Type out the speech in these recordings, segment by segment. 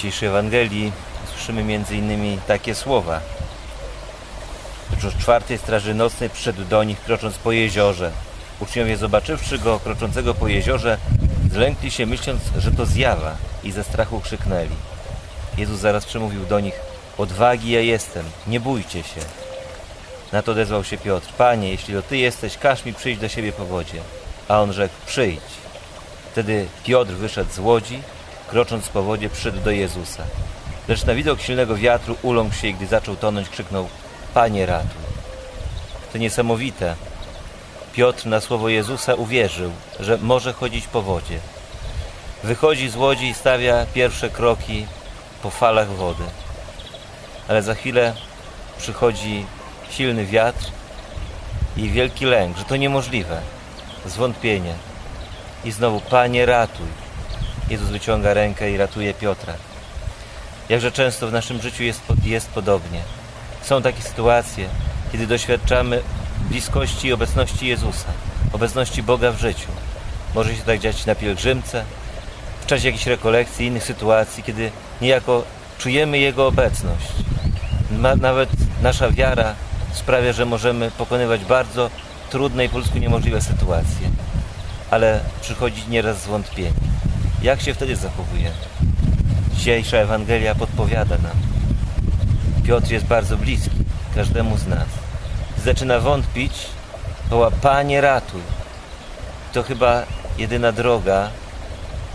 dzisiejszej Ewangelii słyszymy innymi takie słowa. Lecz o czwartej straży nocnej przyszedł do nich, krocząc po jeziorze. Uczniowie, zobaczywszy go kroczącego po jeziorze, zlękli się, myśląc, że to zjawa i ze strachu krzyknęli. Jezus zaraz przemówił do nich, odwagi ja jestem, nie bójcie się. Na to odezwał się Piotr, Panie, jeśli to Ty jesteś, każ mi przyjść do siebie po wodzie. A on rzekł, przyjdź. Wtedy Piotr wyszedł z łodzi, krocząc po wodzie, przyszedł do Jezusa. Lecz na widok silnego wiatru uląkł się i gdy zaczął tonąć, krzyknął, Panie ratuj. To niesamowite. Piotr na słowo Jezusa uwierzył, że może chodzić po wodzie. Wychodzi z łodzi i stawia pierwsze kroki po falach wody. Ale za chwilę przychodzi silny wiatr i wielki lęk, że to niemożliwe. Zwątpienie. I znowu, Panie ratuj. Jezus wyciąga rękę i ratuje Piotra. Jakże często w naszym życiu jest, jest podobnie. Są takie sytuacje, kiedy doświadczamy bliskości i obecności Jezusa, obecności Boga w życiu. Może się tak dziać na pielgrzymce, w czasie jakichś rekolekcji, innych sytuacji, kiedy niejako czujemy Jego obecność. Nawet nasza wiara sprawia, że możemy pokonywać bardzo trudne i po niemożliwe sytuacje. Ale przychodzi nieraz zwątpienie. Jak się wtedy zachowujemy? Dzisiejsza Ewangelia podpowiada nam. Piotr jest bardzo bliski każdemu z nas. Zaczyna wątpić, woła Panie ratuj. To chyba jedyna droga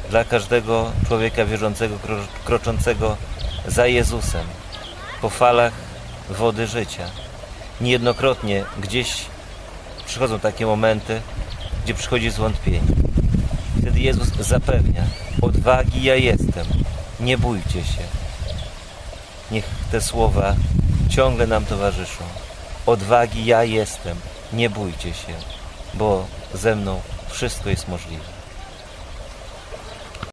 dla każdego człowieka wierzącego, kro- kroczącego za Jezusem po falach wody życia. Niejednokrotnie gdzieś przychodzą takie momenty, gdzie przychodzi zwątpienie. Jezus zapewnia, odwagi ja jestem, nie bójcie się. Niech te słowa ciągle nam towarzyszą. Odwagi ja jestem, nie bójcie się, bo ze mną wszystko jest możliwe.